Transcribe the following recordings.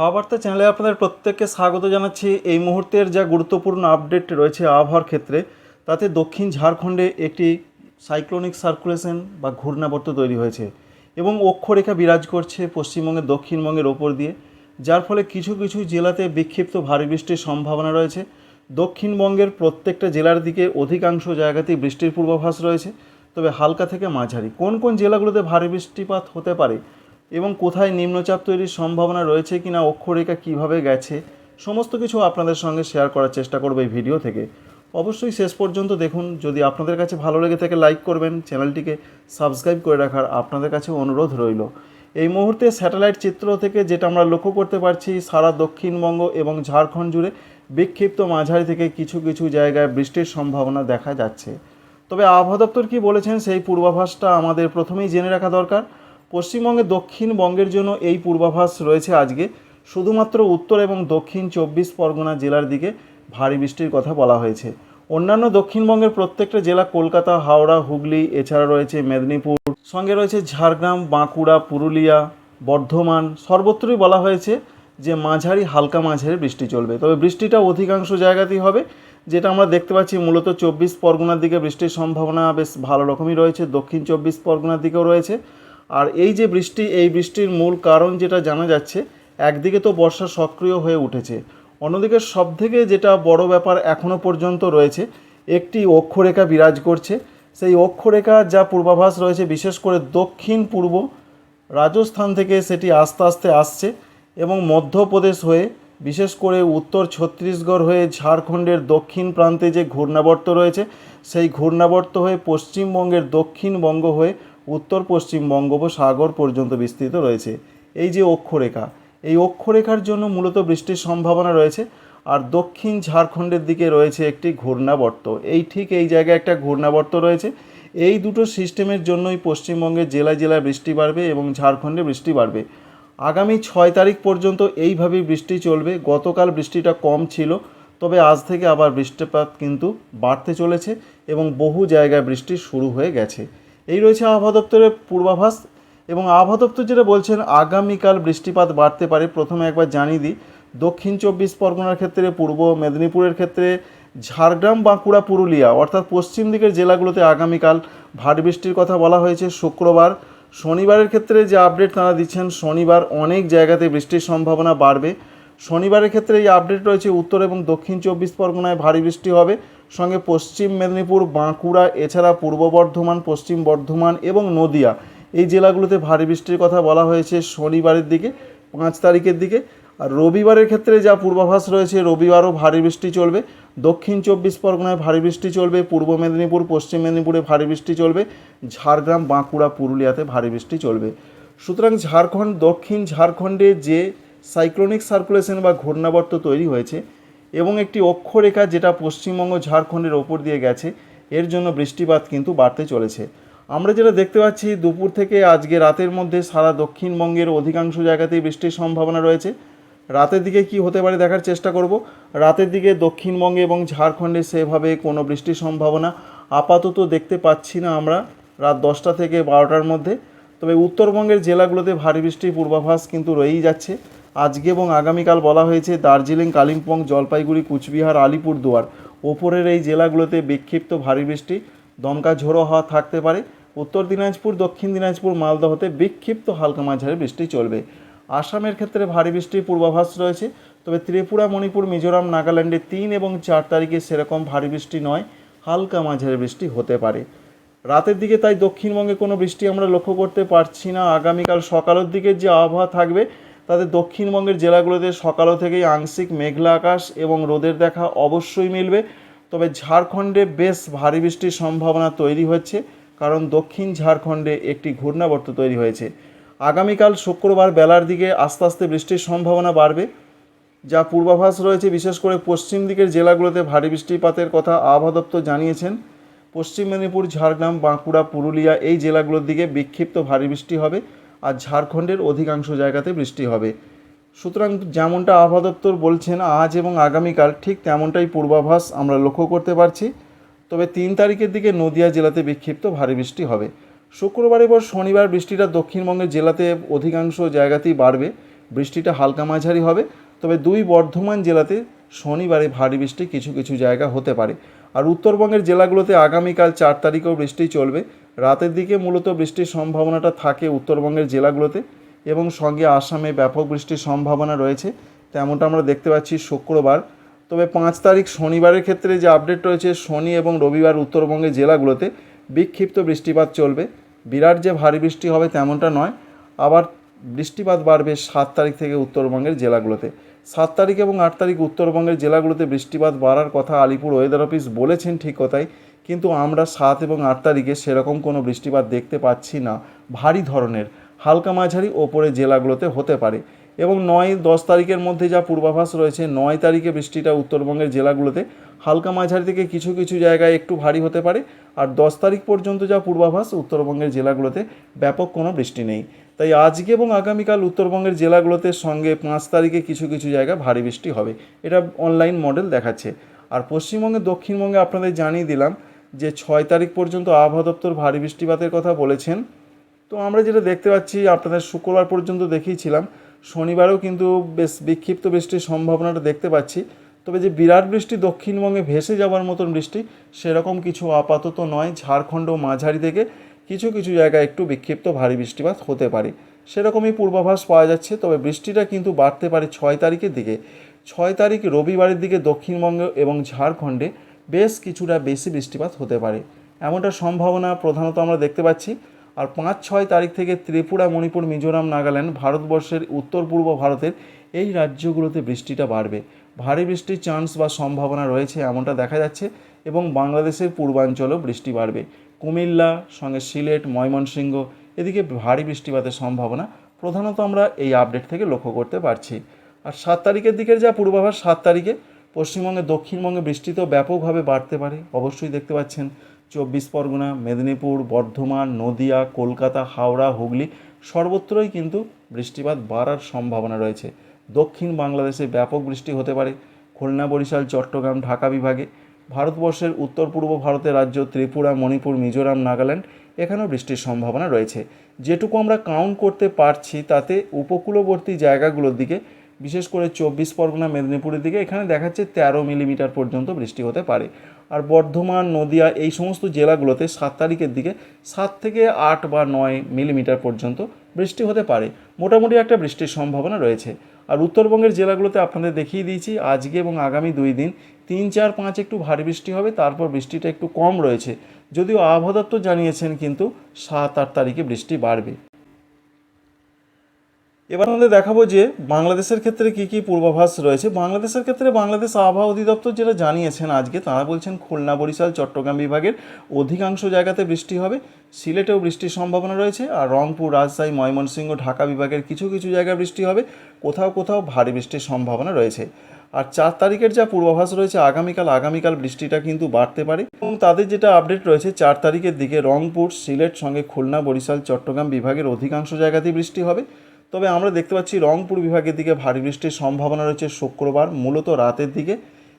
হাওয়া বার্তা চ্যানেলে আপনাদের প্রত্যেককে স্বাগত জানাচ্ছি। এই মুহূর্তের যা গুরুত্বপূর্ণ আপডেট রয়েছে আবহাওয়ার ক্ষেত্রে, তাতে দক্ষিণ ঝাড়খণ্ডে একটি সাইক্লোনিক সার্কুলেশন বা ঘূর্ণাবর্ত তৈরি হয়েছে এবং অক্ষরেখা বিরাজ করছে পশ্চিমবঙ্গের, দক্ষিণবঙ্গের ওপর দিয়ে, যার ফলে কিছু কিছু জেলাতে বিক্ষিপ্ত ভারী বৃষ্টির সম্ভাবনা রয়েছে। দক্ষিণবঙ্গের প্রত্যেকটা জেলার দিকে অধিকাংশ জায়গাতেই বৃষ্টির পূর্বাভাস রয়েছে। তবে হালকা থেকে মাঝারি। কোন কোন জেলাগুলোতে ভারী বৃষ্টিপাত হতে পারে এবং কোথায় নিম্নচাপ তৈরির সম্ভাবনা রয়েছে কিনা অক্ষরেখা কীভাবে গেছে, সমস্ত কিছু আপনাদের সঙ্গে শেয়ার করার চেষ্টা করব এই ভিডিও থেকে। অবশ্যই শেষ পর্যন্ত দেখুন, যদি আপনাদের কাছে ভালো লেগে থাকে লাইক করবেন চ্যানেলটিকে সাবস্ক্রাইব করে রাখার আপনাদের কাছে অনুরোধ রইল। এই মুহূর্তে স্যাটেলাইট চিত্র থেকে যেটা আমরা লক্ষ্য করতে পারছি, সারা দক্ষিণবঙ্গ এবং ঝাড়খণ্ড জুড়ে বিক্ষিপ্ত মাঝারি থেকে কিছু কিছু জায়গায় বৃষ্টির সম্ভাবনা দেখা যাচ্ছে। তবে আবহাওয়া দপ্তর কী বলেছেন, সেই পূর্বাভাসটা আমাদের প্রথমেই জেনে রাখা দরকার। পশ্চিমবঙ্গের দক্ষিণবঙ্গের জন্য এই পূর্বাভাস রয়েছে আজকে। শুধুমাত্র উত্তর এবং দক্ষিণ চব্বিশ পরগনা জেলার দিকে ভারী বৃষ্টির কথা বলা হয়েছে। অন্যান্য দক্ষিণবঙ্গের প্রত্যেকটা জেলা কলকাতা, হাওড়া, হুগলি, এছাড়া রয়েছে মেদিনীপুর। সঙ্গে রয়েছে ঝাড়গ্রাম, বাঁকুড়া, পুরুলিয়া, বর্ধমান। সর্বত্রই বলা হয়েছে যে মাঝারি, হালকা মাঝারি বৃষ্টি চলবে। তবে বৃষ্টিটা অধিকাংশ জায়গাতেই হবে, যেটা আমরা দেখতে পাচ্ছি মূলত চব্বিশ পরগনার দিকে বৃষ্টির সম্ভাবনা বেশ ভালো রকমই রয়েছে। দক্ষিণ চব্বিশ পরগনার দিকেও রয়েছে। আর এই যে বৃষ্টি, এই বৃষ্টির মূল কারণ যেটা জানা যাচ্ছে, একদিকে তো বর্ষা সক্রিয় হয়ে উঠেছে। অন্যদিকে সবথেকে যেটা বড় ব্যাপার এখনও পর্যন্ত রয়েছে, একটি অক্ষরেখা বিরাজ করছে। সেই অক্ষরেখা যা পূর্বাভাস রয়েছে, বিশেষ করে দক্ষিণ পূর্ব রাজস্থান থেকে সেটি আস্তে আস্তে আসছে এবং মধ্যপ্রদেশ হয়ে, বিশেষ করে উত্তর ছত্তিশগড় হয়ে ঝাড়খণ্ডের দক্ষিণ প্রান্তে যে ঘূর্ণাবর্ত রয়েছে, সেই ঘূর্ণাবর্ত হয়ে পশ্চিমবঙ্গের দক্ষিণবঙ্গ হয়ে উত্তর পশ্চিম বঙ্গোপসাগর পর্যন্ত বিস্তৃত রয়েছে। এই যে অক্ষরেখা, এই অক্ষরেখার জন্য মূলত বৃষ্টির সম্ভাবনা রয়েছে আর দক্ষিণ ঝাড়খণ্ডের দিকে রয়েছে একটি ঘূর্ণাবর্ত। এই ঠিক এই জায়গায় একটা ঘূর্ণাবর্ত রয়েছে। এই দুটো সিস্টেমের জন্যই পশ্চিমবঙ্গের জেলায় জেলায় বৃষ্টি বাড়বে এবং ঝাড়খণ্ডে বৃষ্টি বাড়বে। আগামী ছয় তারিখ পর্যন্ত এইভাবেই বৃষ্টি চলবে। গতকাল বৃষ্টিটা কম ছিল, তবে আজ থেকে আবার বৃষ্টিপাত কিন্তু বাড়তে চলেছে এবং বহু জায়গায় বৃষ্টি শুরু হয়ে গেছে। এই রয়েছে আবহাওয়া দপ্তরের পূর্বাভাস এবং আবহাওয়া দপ্তর যেটা বলছেন, আগামীকাল বৃষ্টিপাত বাড়তে পারে। প্রথমে একবার জানিয়ে দিই, দক্ষিণ চব্বিশ পরগনার ক্ষেত্রে, পূর্ব মেদিনীপুরের ক্ষেত্রে, ঝাড়গ্রাম, বাঁকুড়া, পুরুলিয়া অর্থাৎ পশ্চিম দিকের জেলাগুলোতে আগামীকাল ভারী বৃষ্টির কথা বলা হয়েছে। শুক্রবার, শনিবারের ক্ষেত্রে যে আপডেট তারা দিচ্ছেন, শনিবার অনেক জায়গাতে বৃষ্টির সম্ভাবনা বাড়বে। শনিবারের ক্ষেত্রে এই আপডেট রয়েছে উত্তর এবং দক্ষিণ চব্বিশ পরগনায় ভারী বৃষ্টি হবে। সঙ্গে পশ্চিম মেদিনীপুর, বাঁকুড়া, এছাড়া পূর্ব বর্ধমান, পশ্চিম বর্ধমান এবং নদিয়া। এই জেলাগুলোতে ভারী বৃষ্টির কথা বলা হয়েছে শনিবারের দিকে, পাঁচ তারিখের দিকে। আর রবিবারের ক্ষেত্রে যা পূর্বাভাস রয়েছে, রবিবারও ভারী বৃষ্টি চলবে। দক্ষিণ চব্বিশ পরগনায় ভারী বৃষ্টি চলবে, পূর্ব মেদিনীপুর, পশ্চিম মেদিনীপুরে ভারী বৃষ্টি চলবে, ঝাড়গ্রাম, বাঁকুড়া, পুরুলিয়াতে ভারী বৃষ্টি চলবে। সুতরাং ঝাড়খণ্ড, দক্ষিণ ঝাড়খণ্ডে যে সাইক্লোনিক সার্কুলেশন বা ঘূর্ণাবর্ত তৈরি হয়েছে এবং একটি অক্ষরেখা যেটা পশ্চিমবঙ্গ, ঝাড়খণ্ডের ওপর দিয়ে গেছে, এর জন্য বৃষ্টিপাত কিন্তু বাড়তে চলেছে। আমরা যেটা দেখতে পাচ্ছি, দুপুর থেকে আজকে রাতের মধ্যে সারা দক্ষিণবঙ্গের অধিকাংশ জায়গাতেই বৃষ্টির সম্ভাবনা রয়েছে। রাতের দিকে কি হতে পারে দেখার চেষ্টা করব। রাতের দিকে দক্ষিণবঙ্গে এবং ঝাড়খণ্ডে সেভাবে কোনো বৃষ্টির সম্ভাবনা আপাতত দেখতে পাচ্ছি না আমরা রাত দশটা থেকে বারোটার মধ্যে। তবে উত্তরবঙ্গের জেলাগুলোতে ভারী বৃষ্টির পূর্বাভাস কিন্তু রয়েই যাচ্ছে। আজকে এবং আগামীকাল বলা হয়েছে দার্জিলিং, কালিম্পং, জলপাইগুড়ি, কুচবিহার, আলিপুরদুয়ার। ওপরের এই জেলাগুলোতে বিক্ষিপ্ত ভারী বৃষ্টি, দমকা ঝোড়ো হওয়া থাকতে পারে। উত্তর দিনাজপুর, দক্ষিণ দিনাজপুর, মালদহতে বিক্ষিপ্ত হালকা মাঝারি বৃষ্টি চলবে। আসামের ক্ষেত্রে ভারী বৃষ্টির পূর্বাভাস রয়েছে, তবে ত্রিপুরা, মণিপুর, মিজোরাম, নাগাল্যান্ডে তিন এবং চার তারিখে সেরকম ভারী বৃষ্টি নয়, হালকা মাঝারি বৃষ্টি হতে পারে। রাতের দিকে তাই দক্ষিণবঙ্গে কোনো বৃষ্টি আমরা লক্ষ্য করতে পারছি না। আগামীকাল সকালের দিকে যে আবহাওয়া থাকবে তাতে দক্ষিণবঙ্গের জেলাগুলোতে সকালও থেকেই আংশিক মেঘলা আকাশ এবং রোদের দেখা অবশ্যই মিলবে। তবে ঝাড়খণ্ডে বেশ ভারী বৃষ্টির সম্ভাবনা তৈরি হচ্ছে, কারণ দক্ষিণ ঝাড়খণ্ডে একটি ঘূর্ণাবর্ত তৈরি হয়েছে। আগামীকাল শুক্রবার বেলার দিকে আস্তে আস্তে বৃষ্টির সম্ভাবনা বাড়বে, যা পূর্বাভাস রয়েছে। বিশেষ করে পশ্চিম দিকের জেলাগুলোতে ভারী বৃষ্টিপাতের কথা আবহাওয়া দপ্তর জানিয়েছেন। পশ্চিম মেদিনীপুর, ঝাড়গ্রাম, বাঁকুড়া, পুরুলিয়া এই জেলাগুলোর দিকে বিক্ষিপ্ত ভারী বৃষ্টি হবে। আর ঝাড়খণ্ডের অধিকাংশ জায়গাতে বৃষ্টি হবে। সুতরাং যেমনটা আবহাওয়া দপ্তর বলছেন, আজ এবং আগামীকাল ঠিক তেমনটাই পূর্বাভাস আমরা লক্ষ্য করতে পারছি। তবে তিন তারিখের দিকে নদিয়া জেলাতে বিক্ষিপ্ত ভারী বৃষ্টি হবে। শুক্রবারের পর শনিবার বৃষ্টিটা দক্ষিণবঙ্গের জেলাতে অধিকাংশ জায়গাতেই বাড়বে। বৃষ্টিটা হালকা মাঝারি হবে। তবে দুই বর্ধমান জেলাতে শনিবারে ভারী বৃষ্টি কিছু কিছু জায়গা হতে পারে। আর উত্তরবঙ্গের জেলাগুলোতে আগামীকাল চার তারিখেও বৃষ্টি চলবে। রাতের দিকে মূলত বৃষ্টির সম্ভাবনাটা থাকে উত্তরবঙ্গের জেলাগুলোতে এবং সঙ্গে আসামে ব্যাপক বৃষ্টির সম্ভাবনা রয়েছে, তেমনটা আমরা দেখতে পাচ্ছি শুক্রবার। তবে পাঁচ তারিখ শনিবারের ক্ষেত্রে যে আপডেট রয়েছে, শনি এবং রবিবার উত্তরবঙ্গের জেলাগুলোতে বিক্ষিপ্ত বৃষ্টিপাত চলবে। বিরাট যে ভারী বৃষ্টি হবে তেমনটা নয়, আবার বৃষ্টিপাত বাড়বে সাত তারিখ থেকে উত্তরবঙ্গের জেলাগুলোতে। সাত তারিখ এবং আট তারিখ উত্তরবঙ্গের জেলাগুলোতে বৃষ্টিপাত বাড়ার কথা আলিপুর ওয়েদার অফিস বলেছেন ঠিক কথাই। কিন্তু আমরা সাত এবং আট তারিখে সেরকম কোনো বৃষ্টিপাত দেখতে পাচ্ছি না। ভারী ধরনের, হালকা মাঝারি ওপরে জেলাগুলোতে হতে পারে। এবং নয়, দশ তারিখের মধ্যে যা পূর্বাভাস রয়েছে, নয় তারিখে বৃষ্টিটা উত্তরবঙ্গের জেলাগুলোতে হালকা মাঝারি থেকে কিছু কিছু জায়গায় একটু ভারী হতে পারে আর দশ তারিখ পর্যন্ত যা পূর্বাভাস উত্তরবঙ্গের জেলাগুলোতে ব্যাপক কোনো বৃষ্টি নেই। তাই আজকে এবং আগামীকাল উত্তরবঙ্গের জেলাগুলোতে সঙ্গে পাঁচ তারিখে কিছু কিছু জায়গা ভারী বৃষ্টি হবে। এটা অনলাইন মডেল দেখাচ্ছে। আর পশ্চিমবঙ্গে, দক্ষিণবঙ্গে আপনাদের জানিয়ে দিলাম যে ছয় তারিখ পর্যন্ত আবহাওয়া দপ্তর ভারী বৃষ্টিপাতের কথা বলেছেন। তো আমরা যেটা দেখতে পাচ্ছি, আপনাদের শুক্রবার পর্যন্ত দেখিয়েছিলাম, শনিবারেও কিন্তু বেশ বিক্ষিপ্ত বৃষ্টির সম্ভাবনাটা দেখতে পাচ্ছি। তবে যে বিরাট বৃষ্টি দক্ষিণবঙ্গে ভেসে যাওয়ার মতন বৃষ্টি, সেরকম কিছু আপাতত নয়। ঝাড়খণ্ড ও মাঝারি থেকে কিছু কিছু জায়গায় একটু বিক্ষিপ্ত ভারী বৃষ্টিপাত হতে পারে। সেরকমই পূর্বাভাস পাওয়া যাচ্ছে, তবে বৃষ্টিটা কিন্তু বাড়তে পারে ছয় তারিখের দিকে। ছয় তারিখ রবিবারের দিকে দক্ষিণবঙ্গ এবং ঝাড়খণ্ডে বেশ কিছুটা বেশি বৃষ্টিপাত হতে পারে। এমনটা সম্ভাবনা প্রধানত আমরা দেখতে পাচ্ছি। আর পাঁচ, ছয় তারিখ থেকে ত্রিপুরা, মণিপুর, মিজোরাম, নাগাল্যান্ড, ভারতবর্ষের উত্তর, পূর্ব ভারতের এই রাজ্যগুলোতে বৃষ্টিটা বাড়বে। ভারী বৃষ্টির চান্স বা সম্ভাবনা রয়েছে এমনটা দেখা যাচ্ছে এবং বাংলাদেশের পূর্বাঞ্চলেও বৃষ্টি বাড়বে। কুমিল্লা, সঙ্গে সিলেট, ময়মনসিংহ, এদিকে ভারী বৃষ্টিপাতের সম্ভাবনা প্রধানত আমরা এই আপডেট থেকে লক্ষ্য করতে পারছি। আর সাত তারিখের দিকের যা পূর্বাভাস, সাত তারিখে পশ্চিমবঙ্গে দক্ষিণবঙ্গে বৃষ্টি তো ব্যাপকভাবে বাড়তে পারে। অবশ্যই দেখতে পাচ্ছেন চব্বিশ পরগনা, মেদিনীপুর, বর্ধমান, নদিয়া, কলকাতা, হাওড়া, হুগলি সর্বত্রই কিন্তু বৃষ্টিপাত বাড়ার সম্ভাবনা রয়েছে। দক্ষিণ বাংলাদেশে ব্যাপক বৃষ্টি হতে পারে। খুলনা, বরিশাল, চট্টগ্রাম, ঢাকা বিভাগে, ভারতবর্ষের উত্তর পূর্ব ভারতের রাজ্য ত্রিপুরা, মণিপুর, মিজোরাম, নাগাল্যান্ড এখানেও বৃষ্টির সম্ভাবনা রয়েছে। যেটুকু আমরা কাউন্ট করতে পারছি তাতে উপকূলবর্তী জায়গাগুলোর দিকে বিশেষ করে চব্বিশ পরগনা মেদিনীপুরের দিকে এখানে দেখাচ্ছে তেরো মিলিমিটার পর্যন্ত বৃষ্টি হতে পারে। আর বর্ধমান, নদিয়া এই সমস্ত জেলাগুলোতে সাত তারিখের দিকে সাত থেকে আট বা নয় মিলিমিটার পর্যন্ত বৃষ্টি হতে পারে। মোটামুটি একটা বৃষ্টির সম্ভাবনা রয়েছে। আর উত্তরবঙ্গের জেলাগুলোতে আপনাদের দেখিয়ে দিয়েছি, আজকে এবং আগামী দুই দিন তিন, চার, পাঁচ একটু ভারী বৃষ্টি হবে, তারপর বৃষ্টিটা একটু কম রয়েছে। যদিও আবহাওয়া দপ্তর জানিয়েছেন কিন্তু সাত, আট তারিখে বৃষ্টি বাড়বে। এবার আমাদের দেখাবো যে বাংলাদেশের ক্ষেত্রে কী কী পূর্বাভাস রয়েছে। বাংলাদেশের ক্ষেত্রে বাংলাদেশ আবহাওয়া অধিদপ্তর যেটা জানিয়েছেন আজকে, তারা বলছেন খুলনা, বরিশাল, চট্টগ্রাম বিভাগের অধিকাংশ জায়গাতে বৃষ্টি হবে। সিলেটেও বৃষ্টির সম্ভাবনা রয়েছে আর রংপুর, রাজশাহী, ময়মনসিংহ, ঢাকা বিভাগের কিছু কিছু জায়গায় বৃষ্টি হবে। কোথাও কোথাও ভারী বৃষ্টির সম্ভাবনা রয়েছে। আর চার তারিখের যা পূর্বাভাস রয়েছে, আগামীকাল আগামীকাল বৃষ্টিটা কিন্তু বাড়তে পারে। এবং তাদের যেটা আপডেট রয়েছে, চার তারিখের দিকে রংপুর, সিলেট, সঙ্গে খুলনা, বরিশাল, চট্টগ্রাম বিভাগের অধিকাংশ জায়গাতেই বৃষ্টি হবে। তবে আমরা দেখতে পাচ্ছি রংপুর বিভাগের দিকে ভারী বৃষ্টির সম্ভাবনা রয়েছে শুক্রবার, মূলত রাতের দিকে।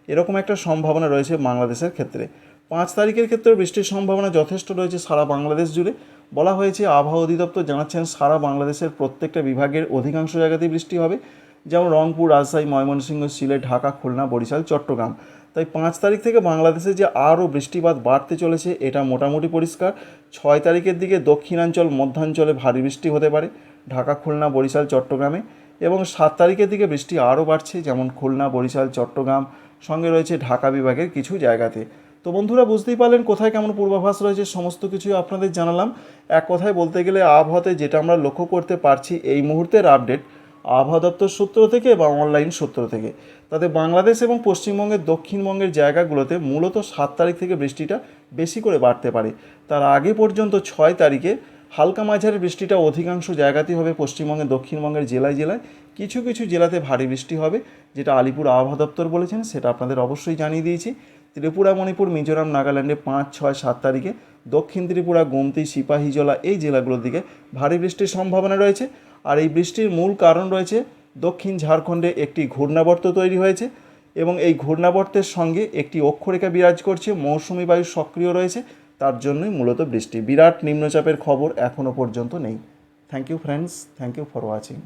এরকম একটা সম্ভাবনা রয়েছে বাংলাদেশের ক্ষেত্রে। পাঁচ তারিখের ক্ষেত্রে বৃষ্টির সম্ভাবনা যথেষ্ট রয়েছে সারা বাংলাদেশ জুড়ে। বলা হয়েছে, আবহাওয়া অধিদপ্তর জানাচ্ছেন, সারা বাংলাদেশের প্রত্যেকটা বিভাগের অধিকাংশ জায়গাতেই বৃষ্টি হবে। যেমন রংপুর, রাজশাহী, ময়মনসিংহ, সিলেট, ঢাকা, খুলনা, বরিশাল, চট্টগ্রাম। তাই পাঁচ তারিখ থেকে বাংলাদেশে যে আরও বৃষ্টিপাত বাড়তে চলেছে, এটা মোটামুটি পরিষ্কার। ছয় তারিখের দিকে দক্ষিণাঞ্চল, মধ্যাঞ্চলে ভারী বৃষ্টি হতে পারে। ঢাকা, খুলনা, বরিশাল, চট্টগ্রামে এবং সাত তারিখের দিকে বৃষ্টি আরও বাড়ছে, যেমন খুলনা, বরিশাল, চট্টগ্রাম, সঙ্গে রয়েছে ঢাকা বিভাগের কিছু জায়গাতে। তো বন্ধুরা, বুঝতেই পারলেন কোথায় কেমন পূর্বাভাস রয়েছে, সমস্ত কিছুই আপনাদের জানালাম। এক কথায় বলতে গেলে আবহাওয়াতে যেটা আমরা লক্ষ্য করতে পারছি এই মুহূর্তের আপডেট আবহাওয়া দপ্তর সূত্র থেকে বা অনলাইন সূত্র থেকে। তাতে বাংলাদেশ এবং পশ্চিমবঙ্গের দক্ষিণবঙ্গের জায়গাগুলোতে মূলত সাত তারিখ থেকে বৃষ্টিটা বেশি করে বাড়তে পারে। তার আগে পর্যন্ত ছয় তারিখে হালকা মাঝারি বৃষ্টিটা অধিকাংশ জায়গাতেই হবে, পশ্চিমবঙ্গের, দক্ষিণবঙ্গের জেলায় জেলায়। কিছু কিছু জেলাতে ভারী বৃষ্টি হবে, যেটা আলিপুর আবহাওয়া দপ্তর বলেছেন, সেটা আপনাদের অবশ্যই জানিয়ে দিয়েছি। ত্রিপুরা, মণিপুর, মিজোরাম, নাগাল্যান্ডে পাঁচ, ছয়, সাত তারিখে। দক্ষিণ ত্রিপুরা, গোমতি সিপাহীজলা এই জেলাগুলোর দিকে ভারী বৃষ্টির সম্ভাবনা রয়েছে। আর এই বৃষ্টির মূল কারণ রয়েছে, দক্ষিণ ঝাড়খণ্ডে একটি ঘূর্ণাবর্ত তৈরি হয়েছে এবং এই ঘূর্ণাবর্তের সঙ্গে একটি অক্ষরেখা বিরাজ করছে, মৌসুমি বায়ু সক্রিয় রয়েছে। তার জন্যই মূলত বৃষ্টি। বিরাট নিম্নচাপের খবর এখনও পর্যন্ত নেই। Thank you friends thank you for watching